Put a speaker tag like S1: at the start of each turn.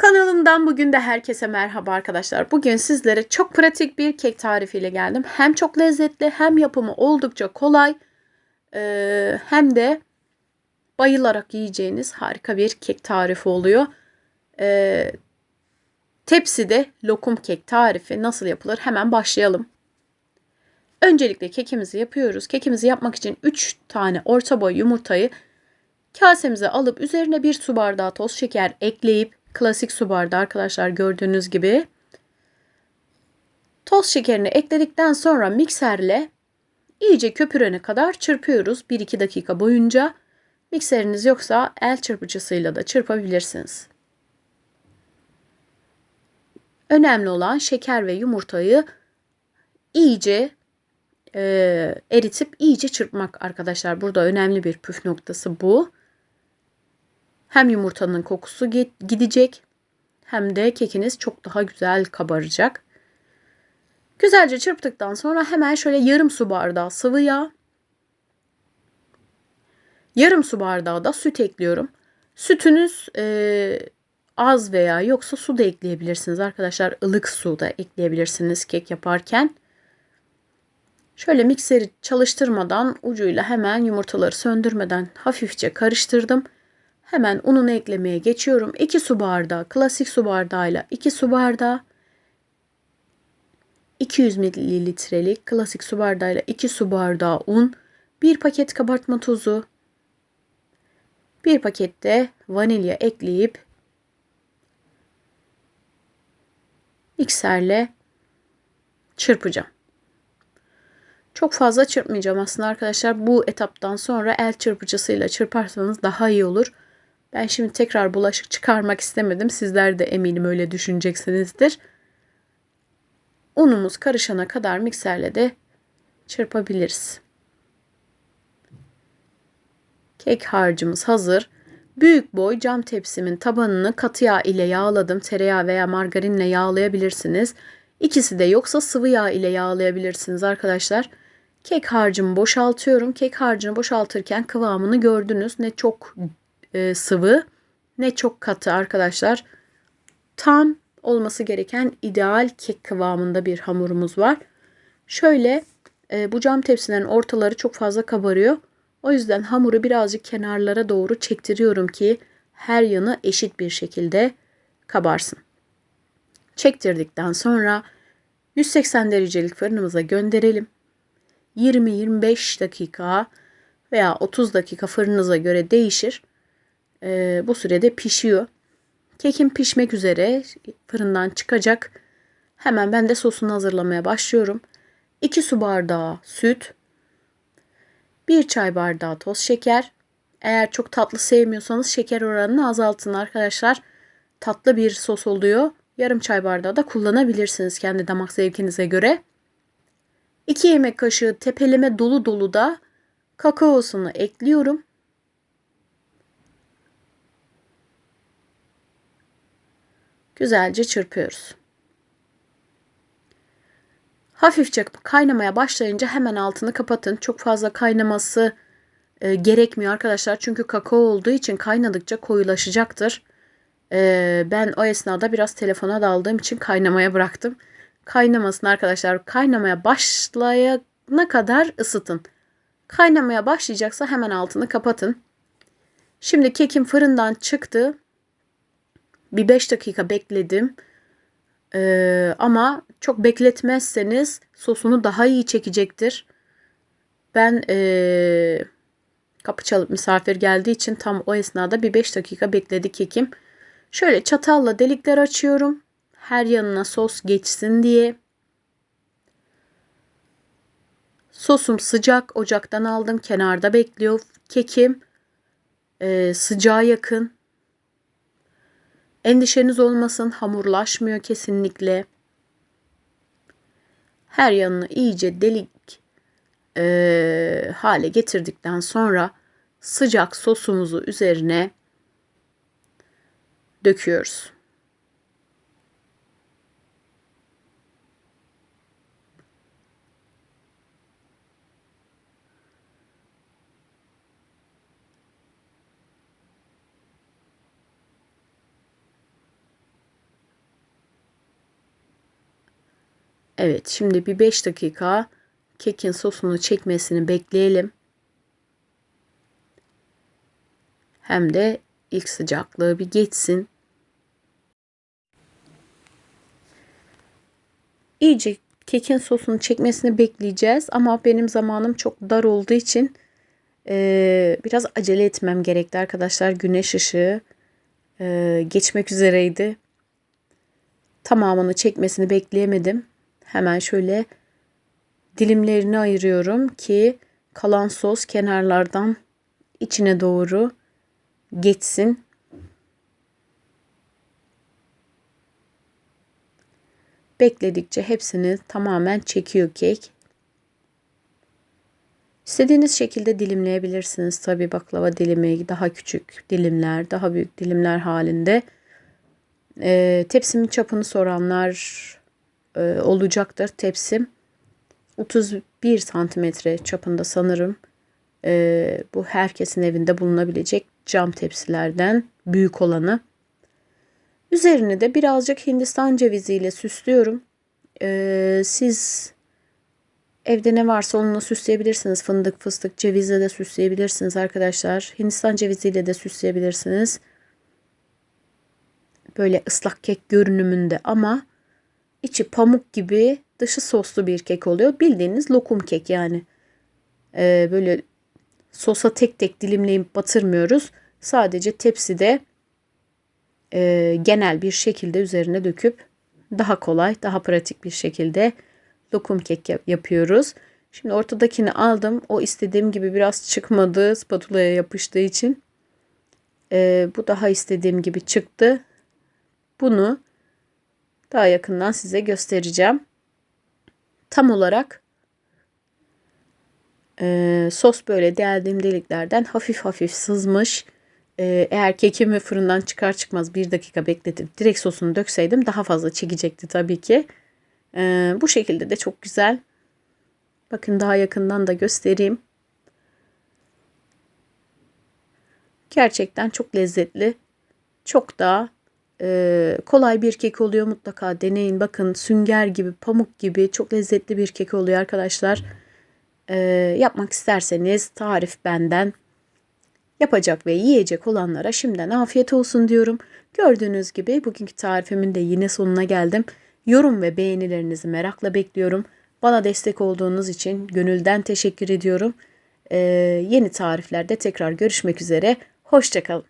S1: Kanalımdan bugün de herkese merhaba arkadaşlar. Bugün sizlere çok pratik bir kek tarifiyle geldim. Hem çok lezzetli hem yapımı oldukça kolay hem de bayılarak yiyeceğiniz harika bir kek tarifi oluyor. Tepside lokum kek tarifi nasıl yapılır hemen başlayalım. Öncelikle kekimizi yapıyoruz. Kekimizi yapmak için 3 tane orta boy yumurtayı kasemize alıp üzerine 1 su bardağı toz şeker ekleyip klasik su bardağı arkadaşlar gördüğünüz gibi toz şekerini ekledikten sonra mikserle iyice köpürene kadar çırpıyoruz 1-2 dakika boyunca. Mikseriniz yoksa el çırpıcısıyla da çırpabilirsiniz. Önemli olan şeker ve yumurtayı iyice e, eritip iyice çırpmak arkadaşlar. Burada önemli bir püf noktası bu. Hem yumurtanın kokusu gidecek hem de kekiniz çok daha güzel kabaracak. Güzelce çırptıktan sonra hemen şöyle yarım su bardağı sıvı yağ, yarım su bardağı da süt ekliyorum. Sütünüz e, az veya yoksa su da ekleyebilirsiniz arkadaşlar. ılık su da ekleyebilirsiniz kek yaparken. Şöyle mikseri çalıştırmadan ucuyla hemen yumurtaları söndürmeden hafifçe karıştırdım. Hemen ununu eklemeye geçiyorum. 2 su bardağı klasik su bardağıyla 2 su bardağı 200 mililitrelik klasik su bardağıyla 2 su bardağı un, 1 paket kabartma tozu, 1 pakette vanilya ekleyip mikserle çırpacağım. Çok fazla çırpmayacağım aslında arkadaşlar. Bu etaptan sonra el çırpıcısıyla çırparsanız daha iyi olur. Ben şimdi tekrar bulaşık çıkarmak istemedim. Sizler de eminim öyle düşüneceksinizdir. Unumuz karışana kadar mikserle de çırpabiliriz. Kek harcımız hazır. Büyük boy cam tepsimin tabanını katı yağ ile yağladım. Tereyağı veya margarinle yağlayabilirsiniz. İkisi de yoksa sıvı yağ ile yağlayabilirsiniz arkadaşlar. Kek harcımı boşaltıyorum. Kek harcını boşaltırken kıvamını gördünüz. Ne çok e, sıvı ne çok katı arkadaşlar. Tam olması gereken ideal kek kıvamında bir hamurumuz var. Şöyle e, bu cam tepsilerin ortaları çok fazla kabarıyor. O yüzden hamuru birazcık kenarlara doğru çektiriyorum ki her yanı eşit bir şekilde kabarsın. Çektirdikten sonra 180 derecelik fırınımıza gönderelim. 20-25 dakika veya 30 dakika fırınıza göre değişir e, bu sürede pişiyor. Kekim pişmek üzere fırından çıkacak. Hemen ben de sosunu hazırlamaya başlıyorum. 2 su bardağı süt, 1 çay bardağı toz şeker. Eğer çok tatlı sevmiyorsanız şeker oranını azaltın arkadaşlar. Tatlı bir sos oluyor. Yarım çay bardağı da kullanabilirsiniz kendi damak zevkinize göre. 2 yemek kaşığı tepeleme dolu dolu da kakaosunu ekliyorum. Güzelce çırpıyoruz. Hafifçe kaynamaya başlayınca hemen altını kapatın. Çok fazla kaynaması e, gerekmiyor arkadaşlar. Çünkü kakao olduğu için kaynadıkça koyulaşacaktır. E, ben o esnada biraz telefona daldığım için kaynamaya bıraktım. Kaynamasın arkadaşlar. Kaynamaya başlayana kadar ısıtın. Kaynamaya başlayacaksa hemen altını kapatın. Şimdi kekim fırından çıktı. Bir 5 dakika bekledim. Ee, ama çok bekletmezseniz sosunu daha iyi çekecektir. Ben ee, kapı çalıp misafir geldiği için tam o esnada bir 5 dakika bekledi kekim. Şöyle çatalla delikler açıyorum. Her yanına sos geçsin diye. Sosum sıcak. Ocaktan aldım. Kenarda bekliyor kekim. Ee, sıcağa yakın. Endişeniz olmasın hamurlaşmıyor kesinlikle. Her yanını iyice delik e, hale getirdikten sonra sıcak sosumuzu üzerine döküyoruz. Evet, şimdi bir 5 dakika kekin sosunu çekmesini bekleyelim. Hem de ilk sıcaklığı bir geçsin. İyice kekin sosunu çekmesini bekleyeceğiz ama benim zamanım çok dar olduğu için e, biraz acele etmem gerekti arkadaşlar. Güneş ışığı e, geçmek üzereydi. Tamamını çekmesini bekleyemedim. Hemen şöyle dilimlerini ayırıyorum ki kalan sos kenarlardan içine doğru geçsin. Bekledikçe hepsini tamamen çekiyor kek. İstediğiniz şekilde dilimleyebilirsiniz. Tabi baklava dilimi daha küçük dilimler, daha büyük dilimler halinde. E, tepsimin çapını soranlar e, olacaktır. Tepsim 31 santimetre çapında sanırım. E, bu herkesin evinde bulunabilecek cam tepsilerden büyük olanı. Üzerini de birazcık Hindistan ceviziyle süslüyorum. Ee, siz evde ne varsa onunla süsleyebilirsiniz. Fındık, fıstık, cevizle de süsleyebilirsiniz arkadaşlar. Hindistan ceviziyle de süsleyebilirsiniz. Böyle ıslak kek görünümünde ama içi pamuk gibi dışı soslu bir kek oluyor. Bildiğiniz lokum kek yani. Ee, böyle sosa tek tek dilimleyip batırmıyoruz. Sadece tepside e, genel bir şekilde üzerine döküp daha kolay, daha pratik bir şekilde lokum kek yapıyoruz. Şimdi ortadakini aldım. O istediğim gibi biraz çıkmadı spatulaya yapıştığı için. E, bu daha istediğim gibi çıktı. Bunu daha yakından size göstereceğim. Tam olarak e, sos böyle deldiğim deliklerden hafif hafif sızmış. E, eğer kekimi fırından çıkar çıkmaz bir dakika bekletip direkt sosunu dökseydim daha fazla çekecekti tabii ki. E, bu şekilde de çok güzel. Bakın daha yakından da göstereyim. Gerçekten çok lezzetli. Çok daha e, kolay bir kek oluyor mutlaka deneyin. Bakın sünger gibi, pamuk gibi çok lezzetli bir kek oluyor arkadaşlar. E, yapmak isterseniz tarif benden. Yapacak ve yiyecek olanlara şimdiden afiyet olsun diyorum. Gördüğünüz gibi bugünkü tarifimin de yine sonuna geldim. Yorum ve beğenilerinizi merakla bekliyorum. Bana destek olduğunuz için gönülden teşekkür ediyorum. Ee, yeni tariflerde tekrar görüşmek üzere. Hoşçakalın.